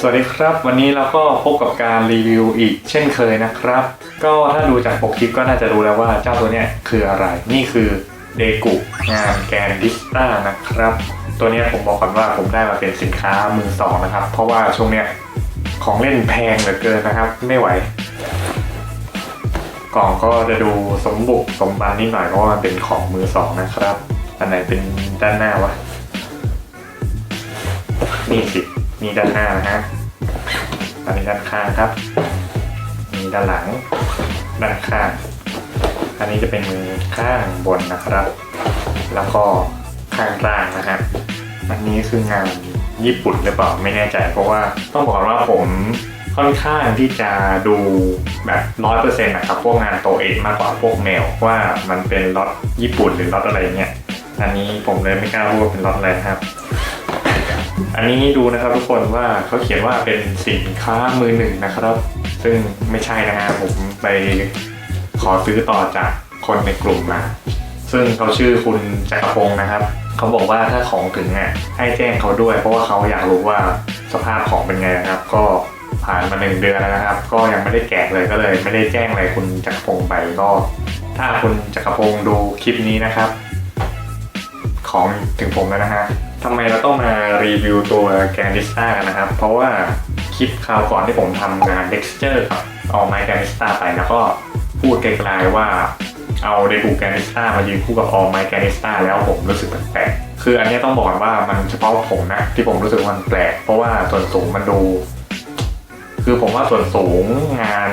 สวัสดีครับ วันนี้เราก็พบกับการรีวิวอีกเช่นเคยนะครับ ก็ถ้าดูจากปกคลิปก็น่าจะรู้แล้วว่าเจ้าตัวเนี้ยคืออะไร นี่คือเดกุงานแกนดิสต้านะครับ ตัวเนี้ยผมบอกก่อนว่าผมได้มาเป็นสินค้ามือสองนะครับ เพราะว่าช่วงเนี้ยของเล่นแพงเหลือเกินนะครับ ไม่ไหว กล่องก็จะดูสมบุกสมบันนิดหน่อยเพราะว่ามันเป็นของมือสองนะครับ อันไหนเป็นด้านหน้าวะนี่สิ มีด้านหน้านะฮะอันนี้ด้านข้างครับ มีด้านหลัง ด้านข้าง อันนี้จะเป็นมือข้างบนนะครับ แล้วก็ข้างล่างนะฮะ อันนี้คืองานญี่ปุ่นหรือเปล่าไม่แน่ใจ เพราะว่าต้องบอกว่าผมค่อนข้างที่จะดูแบบร้อยเปอร์เซ็นต์นะครับพวกงานโตเองมากกว่าพวกแมวว่ามันเป็นล็อตญี่ปุ่นหรือล็อตอะไรเงี้ยอันนี้ผมเลยไม่กล้าพูดว่าเป็นล็อตอะไรครับ อันนี้ดูนะครับทุกคนว่าเขาเขียนว่าเป็นสินค้ามือหนึ่งนะครับ ซึ่งไม่ใช่นะฮะผมไปขอซื้อต่อจากคนในกลุ่มมา ซึ่งเขาชื่อคุณจักรพงศ์นะครับ เขาบอกว่าถ้าของถึงอะให้แจ้งเขาด้วย เพราะว่าเขาอยากรู้ว่าสภาพของเป็นไงนะครับ ก็ผ่านมาหนึ่งเดือนแล้วนะครับ ก็ยังไม่ได้แกะเลยก็เลย ไม่ได้แจ้งอะไรคุณจักรพงศ์ไปก็ถ้าคุณจักรพงศ์ดูคลิปนี้นะครับ ของถึงผมแล้วนะฮะ ทำไมเราต้องมารีวิวตัวแกนดิสตากันนะครับ เพราะว่าคลิปคราวก่อนที่ผมทำงาน Dexter กับเอาไมแกนดิสตาไปแล้วก็พูดไกลๆว่าเอาเดบูแกนดิสตามายืนคู่กับออไมแกนดิสตาแล้วผมรู้สึกแปลกๆคืออันนี้ต้องบอกว่ามันเฉพาะผมนะ ที่ผมรู้สึกมันแปลก เพราะว่าส่วนสูงมันดู คือผมว่าส่วนสูงงาน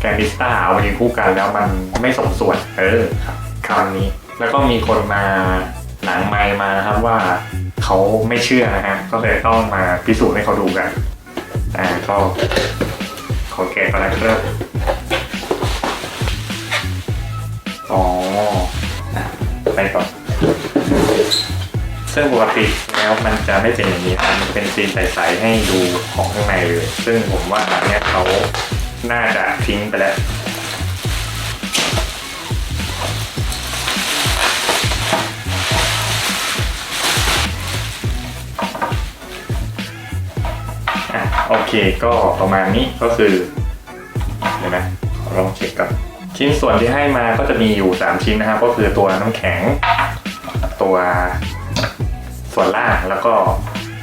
แกนดิสตาเอามายืนคู่กันแล้วมันไม่สมส่วน เออครับคำนี้ แล้วก็มีคนมาหลังไมมาครับว่า เขาไม่เชื่อนะฮะก็เลยต้องมาพิสูจน์ให้เขาดูกันอ่าก็ขอแกะก่อนนะครับอ๋ออะไปก่อนซึ่งปกติแล้วมันจะไม่เป็นอย่างนี้นะมันเป็นซีนใสๆให้ดูของข้างในเลย ซึ่งผมว่าอันนี้เขาน่าจะทิ้งไปแล้ว เคก็ประมาณนี้ก็คือเดี๋ยวนะขอลองเช็คก่อนชิ้นส่วนที่ให้มาก็จะมีอยู่ 3 ชิ้นนะครับ ก็คือตัวน้ำแข็ง ตัวส่วนล่างแล้วก็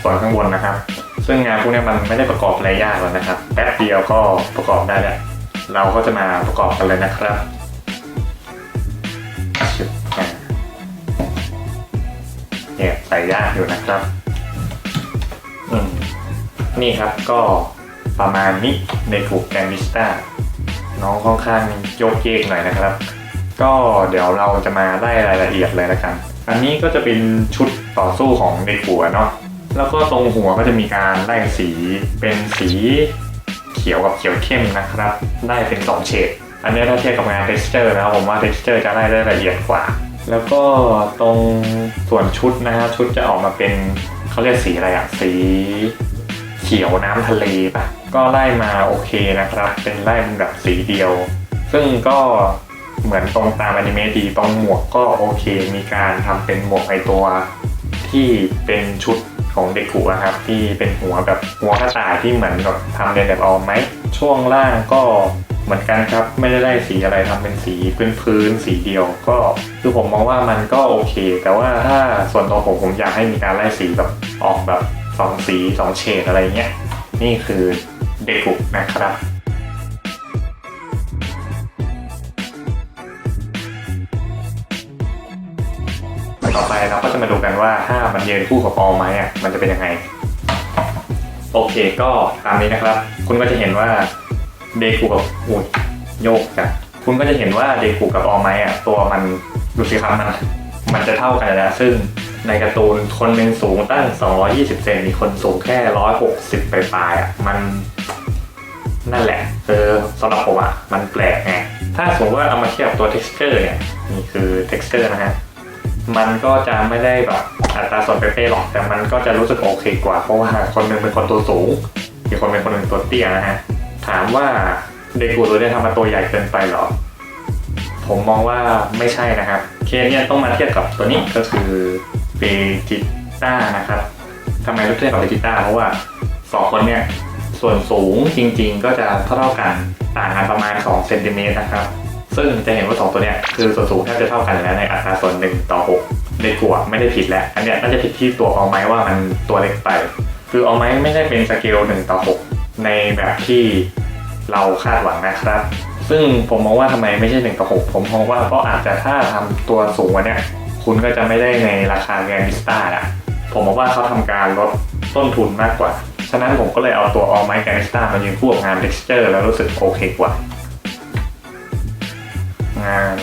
ส่วนข้างบนนะครับ ซึ่งงานพวกนี้มันไม่ได้ประกอบอะไรยากแล้วนะครับ แป๊บเดียวก็ประกอบได้แล้วเราก็จะมาประกอบกันเลยนะครับเนี่ยใส่ยากอยู่นะครับ อืม นี่ครับก็ประมาณนี้ในถูกแกนวิสตาน้องค่อนข้างโยกเยกหน่อยนะครับ ก็เดี๋ยวเราจะมาไล่รายละเอียดเลยละกันอันนี้ก็จะเป็นชุดต่อสู้ของเด็กหัวเนาะแล้วก็ตรงหัวก็จะมีการไล่สีเป็นสีเขียวกับเขียวเข้มนะครับได้เป็นสองเฉดอันนี้ถ้าเทียบกับงาน texture นะครับผมว่า texture จะไล่ได้ละเอียดกว่า แล้วก็ตรงส่วนชุดนะครับชุดจะออกมาเป็นเขาเรียกสีอะไรอะสี ขียวน้ำทะเลปะก็ไล่มาโอเคนะครับ เป็นไล่เป็นแบบสีเดียว ซึ่งก็เหมือนตรงตามอนิเมะดีตรงหมวกก็โอเค มีการทำเป็นหมวกไอตัว ที่เป็นชุดของเด็กกูนะครับที่เป็นหัวแบบหัวกระต่ายที่เหมือนแบบทำเรียนแบบออมไหมช่วงล่างก็เหมือนกันครับไม่ได้ไล่สีอะไรทำเป็นสีพื้นๆสีเดียวก็คือผมมองว่ามันก็โอเค แต่ว่าถ้าส่วนตัวผมผมอยากให้มีการไล่สีแบบออกแบบ สองสีสองเฉดอะไรเงี้ย นี่คือเดกุนะครับต่อไปเราก็จะมาดูกันว่าถ้ามันยืนคู่กับออลไหมอะมันจะเป็นยังไง โอเคก็ตามนี้นะครับ คุณก็จะเห็นว่าเดคูกับอุยโยกกันคุณก็จะเห็นว่าเดคูกับออไหมอะตัวมันดูสิครับมันมันจะเท่ากันแล้วซึ่ง ในการ์ตูนคนหนึ่งสูงตั้ง 220 เซนมีคนสูงแค่ 160 ปลายๆอะมันนั่นแหละเออสำหรับผมอะมันแปลกไงถ้าสมมติว่าเอามาเทียบตัว texture เนี่ยนี่คือ texture นะฮะมันก็จะไม่ได้แบบอัตราส่วนเป๊ะๆหรอกแต่มันก็จะรู้สึกโอเคกว่า เพราะว่าคนหนึ่งเป็นคนตัวสูงอีกคนเป็นคนหนึ่งตัวเตี้ยนะฮะถามว่าเด็กกูตัวเนี้ยทำมาตัวใหญ่เกินไปหรอ ผมมองว่าไม่ใช่นะครับ เคสเนี่ยต้องมาเทียบกับตัวนี้ก็คือ เบจิต้านะครับทำไมต้องเทียบกับเบจิต้าเพราะว่าสองคนเนี่ยส่วนสูงจริงๆ ก็จะเท่ากันต่างกันประมาณ2เซนติเมตรนะครับ ซึ่งจะเห็นว่าสองตัวเนี้ยคือส่วนสูงแทบจะเท่ากันแล้วในอัตราส่วน1ต่อ6ในกลัวไม่ได้ผิดแหละอันเนี้ยน่าจะผิดที่ตัวเอาไม้ว่ามันตัวเล็กไป คือเอาไม้ไม่ได้เป็นสเกล1ต่อ6ในแบบที่เราคาดหวังนะครับ ซึ่งผมมองว่าทำไมไม่ใช่1ต่อ6ผมมองว่าเพราะอาจจะถ้าทำตัวสูงกว่าเนี้ย คุณก็จะไม่ได้ในราคาแกรนดิสตาละผมมองว่าเขาทำการลดต้นทุนมากกว่า ฉะนั้นผมก็เลยเอาตัวออไม้แกรนดิสต้ามายืนคู่กับงาน texture แล้วรู้สึกโอเคกว่า งาน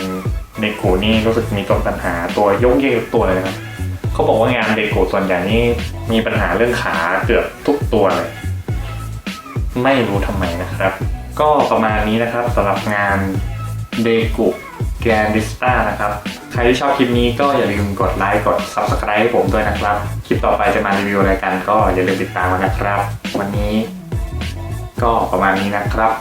เดโกนี่รู้สึกมีตัวปัญหาตัวยกเยกตัวเลยนะเขาบอกว่างานเดโกส่วนใหญ่นี่มีปัญหาเรื่องขาเกือบทุกตัวเลย ไม่รู้ทำไมนะครับ ก็ประมาณนี้นะครับสำหรับงานเดโก แกนดิสตานะครับ ใครที่ชอบคลิปนี้ก็อย่าลืมกดไลค์กด Subscribe ให้ผมด้วยนะครับ คลิปต่อไปจะมารีวิวอะไรกันก็อย่าลืมติดตามกันนะครับ วันนี้ก็ประมาณนี้นะครับ